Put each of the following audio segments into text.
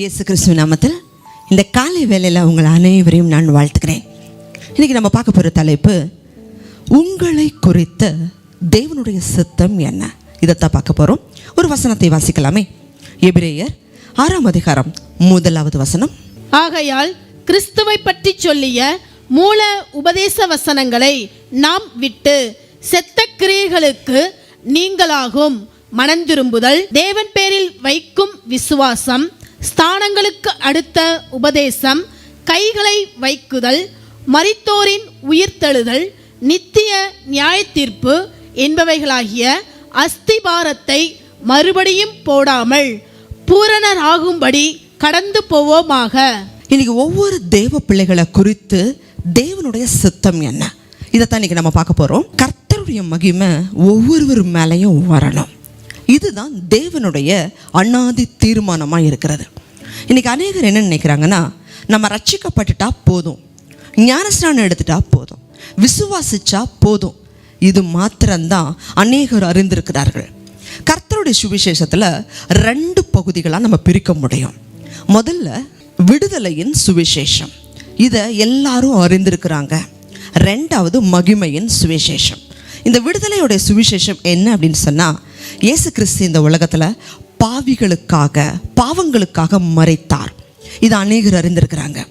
இயேசு கிறிஸ்துவ நாமத்தில் இந்த காலை வேலையில் உங்கள் அனைவரையும் நான் வாழ்த்துக்கிறேன் இன்னைக்கு நம்ம பார்க்க போகிற தலைப்பு உங்களை குறித்த தேவனுடைய சித்தம் என்ன? இதைத்தான் பார்க்க போகிறோம் ஒரு வசனத்தை வாசிக்கலாமே. எபிரேயர் ஆறாம் அதிகாரம் முதலாவது வசனம். ஆகையால் கிறிஸ்துவை பற்றி சொல்லிய மூல உபதேச வசனங்களை நாம் விட்டு செத்த கிரியைகளுக்கு நீங்களாகும். மனந்திரும்புதல் தேவன் பேரில் வைக்கும் விசுவாசம் ஸ்தானங்களுக்கு அடுத்த உபதேசம் கைகளை வைக்குதல் மரித்தோரின் உயிர்த்தெழுதல் நித்திய நியாயத்தீர்ப்பு என்பவைகளாகிய அஸ்திபாரத்தை மறுபடியும் போடாமல் பூரணராகும்படி கடந்து போவோமாக. இன்னைக்கு ஒவ்வொரு தேவ பிள்ளைகளை குறித்து தேவனுடைய சித்தம் என்ன? இதைத்தான் இன்னைக்கு நம்ம பார்க்க போகிறோம் கர்த்தருடைய மகிமை ஒவ்வொருவர் மேலேயும் வரணும் இதுதான் தேவனுடைய அண்ணாதி தீர்மானமாக இருக்கிறது. இன்னைக்கு அநேகர் என்ன நினைக்கிறாங்கன்னா நம்ம ரட்சிக்கப்பட்டுட்டா போதும். ஞானஸ்நானம் எடுத்துட்டா போதும். விசுவாசிச்சா போதும். இது மாத்திரம்தான் அநேகர் அறிந்திருக்கிறார்கள். கர்த்தருடைய சுவிசேஷத்தில் ரெண்டு பகுதிகளாக நம்ம பிரிக்க முடியும். முதல்ல விடுதலையின் சுவிசேஷம். இதை எல்லாரும் அறிந்திருக்கிறாங்க. ரெண்டாவது மகிமையின் சுவிசேஷம். இந்த விடுதலையுடைய சுவிசேஷம் என்ன அப்படின்னு சொன்னால் இயேசு கிறிஸ்து இந்த உலகத்தில் பாவிகளுக்காக பாவங்களுக்காக மறைத்தார். இது அநேகர் அறிந்திருக்கிறாங்க.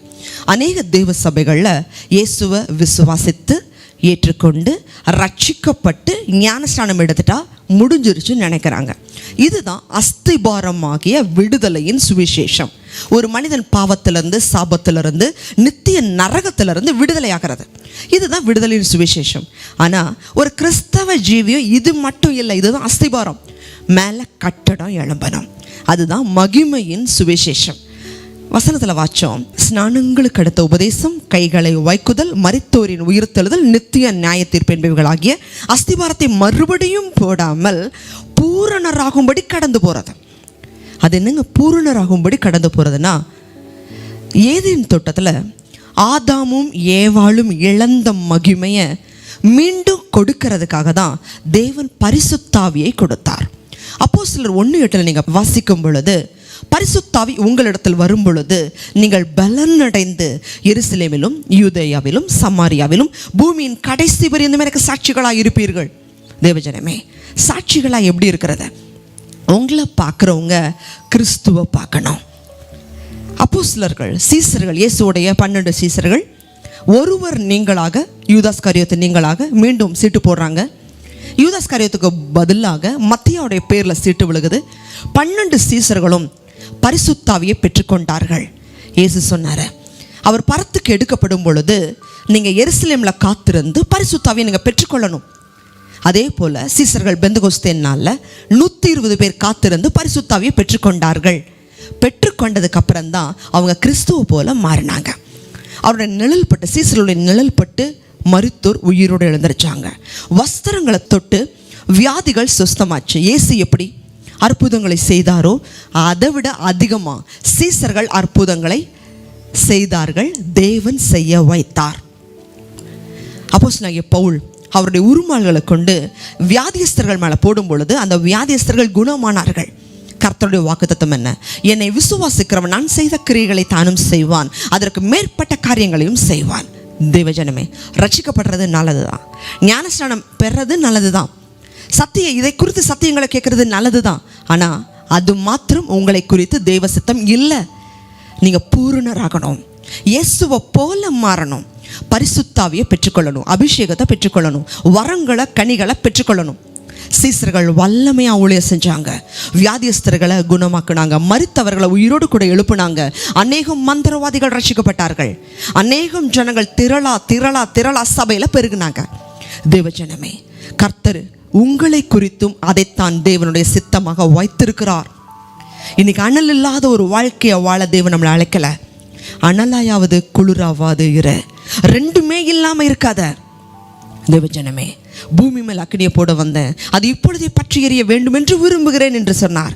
அநேக தேவ சபைகளில் இயேசுவை விசுவாசித்து ஏற்றுக்கொண்டு ரட்சிக்கப்பட்டு ஞானஸ்நானம் எடுத்துட்டா முடிஞ்சிருச்சுன்னு நினைக்கிறாங்க. இதுதான் அஸ்திபாரமாகிய விடுதலையின் சுவிசேஷம். ஒரு மனிதன் பாவத்திலிருந்து சாபத்திலிருந்து நித்திய நரகத்திலிருந்து விடுதலையாகிறது. இதுதான் விடுதலையின் சுவிசேஷம். ஆனால் ஒரு கிறிஸ்தவ ஜீவியம் இது மட்டும் இல்லை இதுதான் அஸ்திபாரம். மேலே கட்டடம் எழும்பணும். அதுதான் மகிமையின் சுவிசேஷம். வசனத்தில் வாச்சோம் ஸ்நானங்களுக்கு அடுத்த உபதேசம் கைகளை வைக்குதல் மறித்தோரின் உயிர்த்தெழுதல் நித்திய நியாய தீர்ப்பு அஸ்திபாரத்தை மறுபடியும் போடாமல் பூரணராகும்படி கடந்து போகிறது அது என்னங்க? பூரணராகும்படி கடந்து போகிறதுனா ஏதேன் தோட்டத்தில் ஆதாமும் ஏவாளும் இழந்த மகிமையை மீண்டும் கொடுக்கறதுக்காக தான் தேவன் பரிசுத்தாவியை கொடுத்தார். அப்போ சிலர் ஒன்று எட்டில் நீங்கள் வாசிக்கும் பொழுது பரிசுத்தாவி உங்களிடத்தில் வரும் பொழுது நீங்கள் பலனடைந்து எருசலேமிலும் யூதேயாவிலும் சமாரியாவிலும் பூமியின் கடைசி வரையும் எனக்கு சாட்சிகளாக இருப்பீர்கள். தேவஜனமே சாட்சிகளாக எப்படி இருக்கிறது? உங்களை பார்க்குறவங்க கிறிஸ்துவை பார்க்கணும். அப்போஸ்தலர்கள் சீசர்கள் இயேசுடைய பன்னெண்டு சீசர்கள் ஒருவர் நீங்களாக யூதாஸ் காரியத்தை நீங்களாக மீண்டும் சீட்டு போடுறாங்க. யூதாஸ் காரியத்துக்கு பதிலாக மத்தியாவுடைய பேரில் சீட்டு விழுகுது. பன்னெண்டு சீசர்களும் பரிசுத்தாவியை பெற்றுக்கொண்டார்கள். இயேசு சொன்னார் அவர் பரத்துக்கு எடுக்கப்படும் பொழுது நீங்கள் எருசலேமில் காத்திருந்து பரிசுத்தாவியை நீங்கள் பெற்றுக்கொள்ளணும். அதே போல் சீசர்கள் பெந்தகோஸ்தேன் நாளில் நூற்றி இருபது பேர் காத்திருந்து பரிசுத்தாவியை பெற்றுக்கொண்டார்கள். பெற்றுக்கொண்டதுக்கு அப்புறம்தான் அவங்க கிறிஸ்துவ போல மாறினாங்க. அவருடைய நிழல் பட்டு சீசர்களுடைய நிழல் பட்டு மருத்துவர் உயிரோடு எழுந்திருச்சாங்க. வஸ்திரங்களை தொட்டு வியாதிகள் சுஸ்தமாச்சு. ஏசு எப்படி அற்புதங்களை செய்தாரோ அதை விட அதிகமாக சீசர்கள் அற்புதங்களை செய்தார்கள். தேவன் செய்ய வைத்தார். அப்போஸ் பவுல் அவருடைய உருமாள்களை கொண்டு வியாதியஸ்தர்கள் மேலே போடும் பொழுது அந்த வியாதியஸ்தர்கள் குணமானார்கள். கர்த்தருடைய வாக்குத்தத்தம் என்ன? என்னை விசுவாசிக்கிறவன் நான் செய்த கிரியைகளை தானும் செய்வான். அதற்கு மேற்பட்ட காரியங்களையும் செய்வான். தேவஜனமே ரட்சிக்கப்படுறது நல்லது தான் ஞானஸ்நானம் பெறது நல்லது தான் சத்திய இதை குறித்து சத்தியங்களை கேட்கறது நல்லது தான் ஆனால் அது மாத்திரம் உங்களை குறித்து தெய்வ சித்தம் இல்லை. நீங்கள் பூரணராகணும். இயேசுவை போல மாறணும். பரிசுத்தாவியை பெற்றுக்கொள்ளணும் அபிஷேகத்தை பெற்றுக்கொள்ளணும் வரங்களை கனிகளை பெற்றுக்கொள்ளணும். சீசர்கள் வல்லமையாக ஊழிய செஞ்சாங்க. வியாதியஸ்தர்களை குணமாக்குனாங்க. மறுத்தவர்களை உயிரோடு கூட எழுப்புனாங்க. அநேகம் மந்திரவாதிகள் ரசிக்கப்பட்டார்கள் அநேகம் ஜனங்கள் திரளா திரளா திரளா சபையில் பெருகினாங்க. தேவஜனமே கர்த்தர் உங்களை குறித்தும் அதைத்தான் தேவனுடைய சித்தமாக வைத்திருக்கிறார். இன்னைக்கு அனல் இல்லாத ஒரு வாழ்க்கையை வாழ தேவன் நம்மளை அழைக்கல. அனலாயாவது குளிராவாது இரு. ரெண்டுமே இல்லாமல் இருக்காத. தேவஜனமே பூமி மேல் அக்கடியை போட வந்தேன் அது இப்பொழுதே பற்றி எறிய வேண்டும் என்று விரும்புகிறேன் என்று சொன்னார்.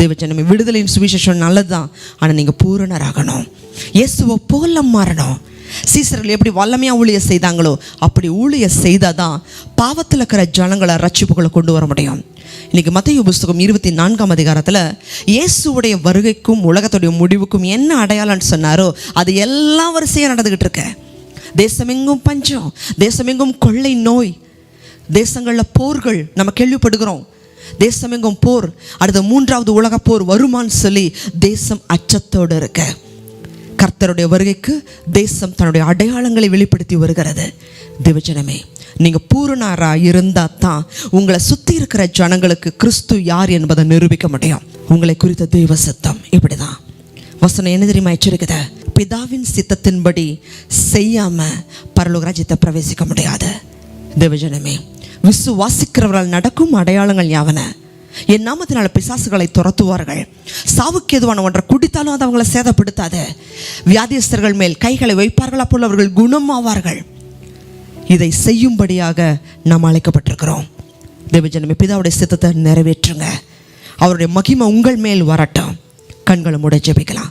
தேவஜனமே விடுதலையின் சுவிசேஷம் நல்லதுதான் ஆனால் நீங்கள் பூரணராகணும். இயேசுவை போல மாறணும். சீசர்கள் எப்படி வல்லமையாக ஊழிய செய்தாங்களோ அப்படி ஊழிய செய்தால் தான் பாவத்தில் இருக்கிற ஜனங்களை ரட்சிப்புகளை கொண்டு வர முடியும். இன்னைக்கு மத்திய புஸ்தகம் இருபத்தி நான்காம் அதிகாரத்தில் இயேசுவுடைய வருகைக்கும் உலகத்துடைய முடிவுக்கும் என்ன அடையாளம்னு சொன்னாரோ அது எல்லா வரிசையாக நடந்துக்கிட்டு இருக்கேன் தேசமெங்கும் பஞ்சம் தேசமெங்கும் கொள்ளை நோய் தேசங்களில் போர்கள் நம்ம கேள்விப்படுகிறோம். தேசமெங்கும் போர் அடுத்த மூன்றாவது உலக போர் வருமான்னு சொல்லி தேசம் அச்சத்தோடு இருக்க. கர்த்தருடைய வருகைக்கு தேசம் தன்னுடைய அடையாளங்களை வெளிப்படுத்தி வருகிறது. திவஜனமே நீங்கள் பூரணாரா இருந்தால் தான் உங்களை சுற்றி இருக்கிற ஜனங்களுக்கு கிறிஸ்து யார் என்பதை நிரூபிக்க முடியும். உங்களை குறித்த தெய்வ சத்தம் இப்படி தான் வசனம் என்ன தெரியுமா எச்சரிக்குது? பிதாவின் சித்தத்தின்படி செய்யாம பரலோக ராஜ்யத்தை பிரவேசிக்க முடியாது. தேவஜனமே விசுவாசிக்கிறவர்கள் நடக்கும் அடையாளங்கள் யாவன? என் நாமத்தினால பிசாசுகளை துரத்துவார்கள். சாவுக்கு எதுவான ஒன்றை குடித்தாலும் அது அவங்களை சேதப்படுத்தாது. வியாதியஸ்தர்கள் மேல் கைகளை வைப்பார்கள் அப்போது அவர்கள் குணமாவார்கள். இதை செய்யும்படியாக நாம் அழைக்கப்பட்டிருக்கிறோம். தேவஜனமே பிதாவுடைய சித்தத்தை நிறைவேற்றுங்க. அவருடைய மகிமை உங்கள் மேல் வரட்டும். கண்களை மூட ஜெபிக்கலாம்.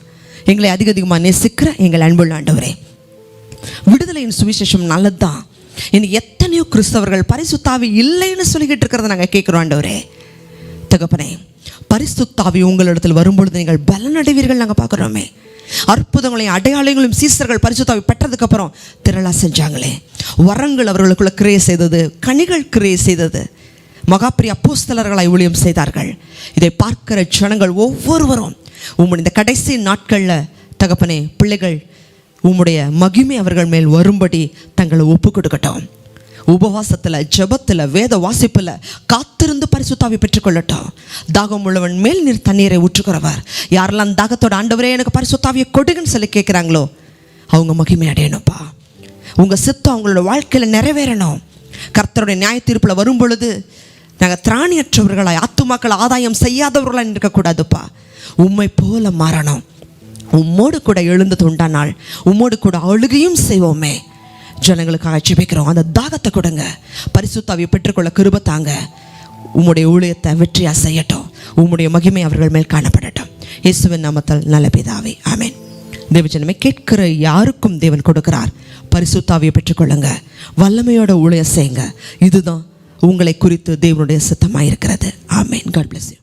எங்களை அதிக அதிகமாக நேசிக்கிற எங்கள் அன்புள்ள ஆண்டவரே. விடுதலையின் சுவிசேஷம் நல்லதுதான். இன்னைக்கு எத்தனையோ கிறிஸ்தவர்கள் பரிசுத்தாவி இல்லைன்னு சொல்லிக்கிட்டு இருக்கிறத நாங்கள் கேட்குறோம் ஆண்டவரே. தகப்பனே பரிசுத்தாவி உங்களிடத்தில் வரும்பொழுது நீங்கள் பலனடைவீர்கள் நாங்கள் பார்க்குறோமே. அற்புதங்களையும் அடையாளங்களும் சீசர்கள் பரிசுத்தாவி பெற்றதுக்கப்புறம் திரளாக செஞ்சாங்களே. வரங்கள் அவர்களுக்குள்ள கிரியை செய்தது கனிகள் கிரியை செய்தது. மகாபிரிய அப்போஸ்தலர்களாய் ஊழியம் செய்தார்கள். இதை பார்க்கிற ஜனங்கள் ஒவ்வொருவரும் உம்முடைய இந்த கடைசி நாட்களில் தகப்பனே பிள்ளைகள் உம்முடைய மகிமை அவர்கள் மேல் வரும்படி தங்களை ஒப்பு கொடுக்கட்டும் உபவாசத்தில் ஜபத்தில் வேத வாசிப்பில் காத்திருந்து பரிசுத்தாவி பெற்றுக்கொள்ளட்டும். தாகம் உள்ளவன் மேல் நீர் தண்ணீரை ஊற்றுக்கிறவர் யாரெல்லாம் தாகத்தோட ஆண்டவரே எனக்கு பரிசுத்தாவியை கொடுங்கன்னு சொல்லி கேட்குறாங்களோ அவங்க மகிமை அடையணும்ப்பா. உங்கள் சித்தம் அவங்களோட வாழ்க்கையில் நிறைவேறணும். கர்த்தருடைய நியாய தீர்ப்பில் வரும் பொழுது நாங்கள் திராணியற்றவர்களாய் ஆத்துமாக்கள் ஆதாயம் செய்யாதவர்களாக இருக்கக்கூடாதுப்பா உம்மை போல மாறணும். உம்மோடு கூட எழுந்து தொண்டானால் உம்மோடு கூட அழுகையும் செய்வோமே. ஜனங்களுக்காக ஜெபிக்கிறோம். அந்த தாகத்தை கொடுங்க. பரிசுத்தாவியை பெற்றுக்கொள்ள கிருப தாங்க. உம்முடைய ஊழியத்தை வெற்றியாக செய்யட்டும். உம்முடைய மகிமை அவர்கள் மேல் காணப்படட்டும். இயேசுவின் நாமத்தால் நல்ல பிதாவே. ஆமென். தேவஜனமே கேட்கிற யாருக்கும் தேவன் கொடுக்கிறார். பரிசுத்தாவியை பெற்றுக்கொள்ளுங்க. வல்லமையோட ஊழிய செய்யுங்க. இதுதான் உங்களை குறித்து தேவனுடைய சித்தமாக இருக்கிறது ஆமேன். God bless you